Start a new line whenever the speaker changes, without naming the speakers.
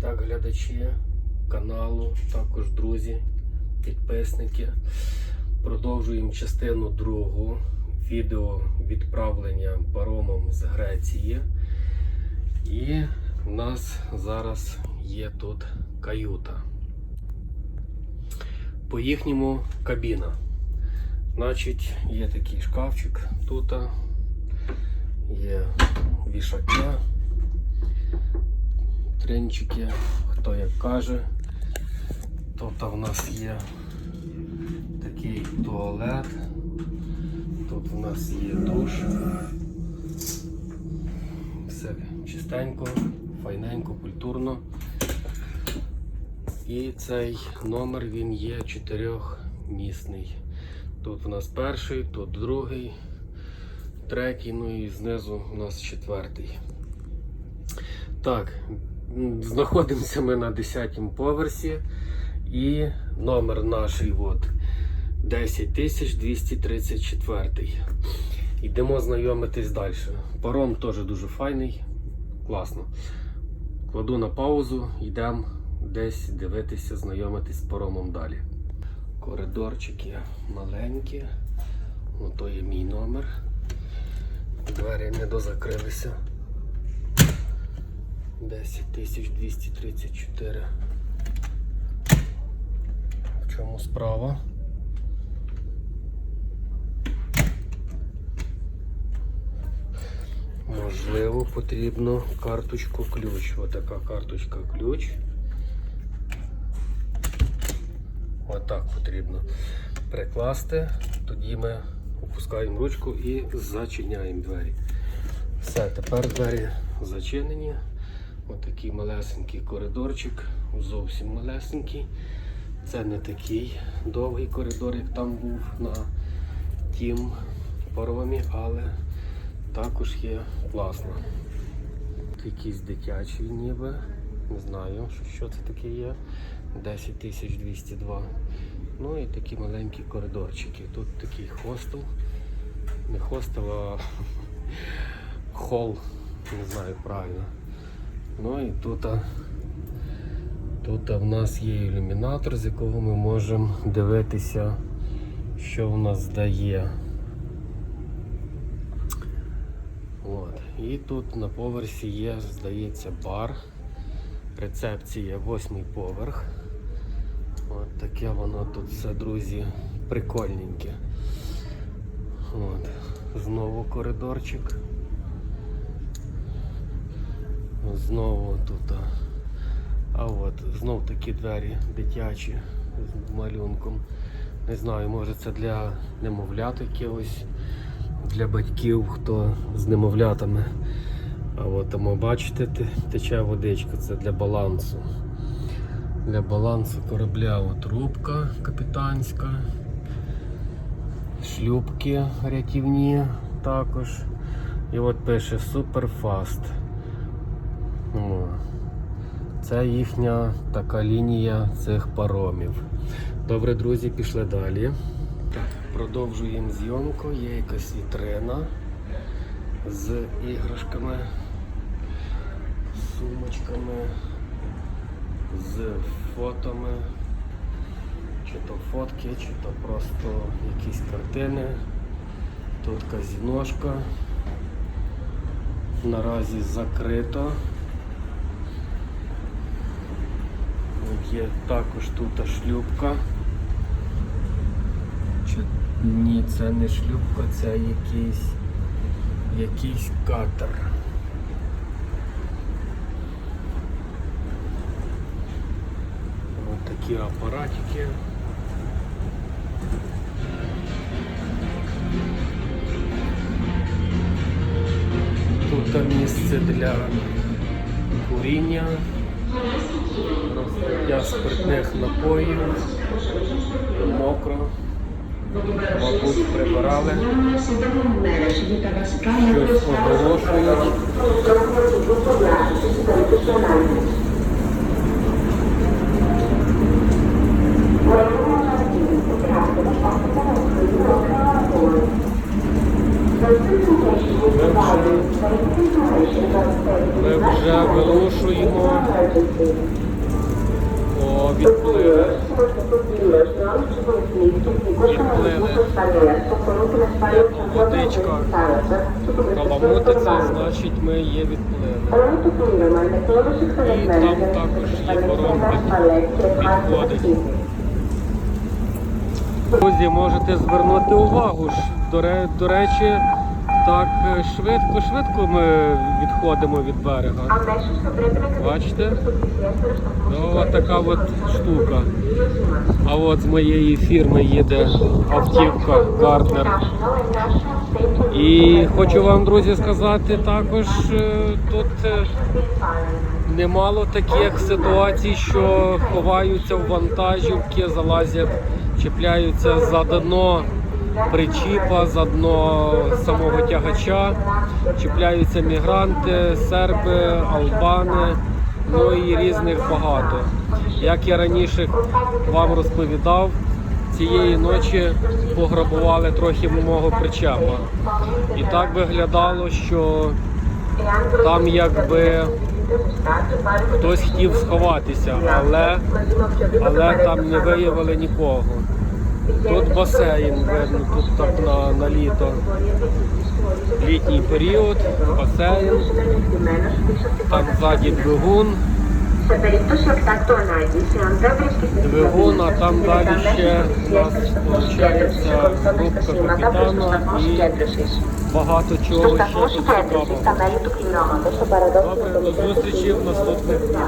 так, глядачі каналу, також друзі, підписники. Продовжуємо частину другу відео відправлення паромом з Греції. І в нас зараз є тут каюта. По їхньому кабіна. Значить, є такий шкафчик тут, є вішаки, тренчики, хто як каже. Тут в нас є такий туалет. Тут у нас є душ. Все чистенько, файненько, культурно. І цей номер він є чотирьохмісний. Тут у нас перший, тут другий, третій, ну і знизу у нас четвертий. Так, знаходимося ми на 10 поверсі і номер наш от 10234. Йдемо знайомитись далі. Паром теж дуже файний, класно. Кладу на паузу, йдемо десь дивитися, знайомитись з паромом далі. Коридорчики маленькі. Ото є мій номер. Двері не дозакрилися. 10234. В чому справа? Можливо, потрібно карточку ключ. Отака карточка ключ. Отак потрібно прикласти. Тоді ми опускаємо ручку і зачиняємо двері. Все, тепер двері зачинені. Отакий малесенький коридорчик, зовсім малесенький. Це не такий довгий коридор, як там був на тім паромі, але також є класно. Якийсь дитячий ніби. Не знаю, що це таке є. 10202. Ну і такі маленькі коридорчики. Тут такий хостел. Не хостел, а хол. Не знаю правильно. Ну і тут, тут в нас є ілюмінатор, з якого ми можемо дивитися, що в нас здає. От. І тут на поверсі є, здається, бар. Рецепція, восьмий поверх. От таке воно тут все, друзі, прикольненьке. От. Знову коридорчик. Знову тут. а. От знов такі двері дитячі з малюнком. Не знаю, може це для немовлят якихось, для батьків, хто з немовлятами. А от тому бачите, тече водичка, це для балансу. Для балансу корабля от рубка капітанська, шлюпки рятівні також. І от пише Superfast. О. Це їхня така лінія цих паромів. Добре, друзі, пішли далі. Продовжуємо зйомку. Є якась вітрина з іграшками, сумочками, з фотами, чи то фотки, чи то просто якісь картини. Тут казіношка. Наразі закрито. От Є також тут шлюпка. Чи... Ні, це не шлюпка, це якийсь якийсь катер. Ось такі апаратики. Тут місце для куріння, розпиття спиртних напоїв, мокро. Мабуть, прибирали. Щось оголошують. Ми вже вилушуємо. О. Водичка. Каламутиться, значить ми є відплили. І там також є паром підходить. Друзі, можете звернути увагу. до речі, так е, швидко, швидко ми відходимо від берега. Бачите? Ну, от така от штука. А от з моєї фірми їде автівка Гарднер. І хочу вам, друзі, сказати також, е, тут е, немало таких ситуацій, що ховаються в вантажівки, залазять, чіпляються за дно причіпа, за дно самого тягача, чіпляються мігранти, серби, албани, ну і різних багато. Як я раніше вам розповідав, цієї ночі пограбували трохи мого причепа. І так виглядало, що там якби хтось хотів сховатися, але, але там не виявили нікого. Тут басейн, видно, тут так на, на літо. Літній період, басейн, там ззаді двигун. Двигун, а там далі ще у нас виходить групка капітана і багато чого ще тут цікавого. Добре, до зустрічі в наступних відео.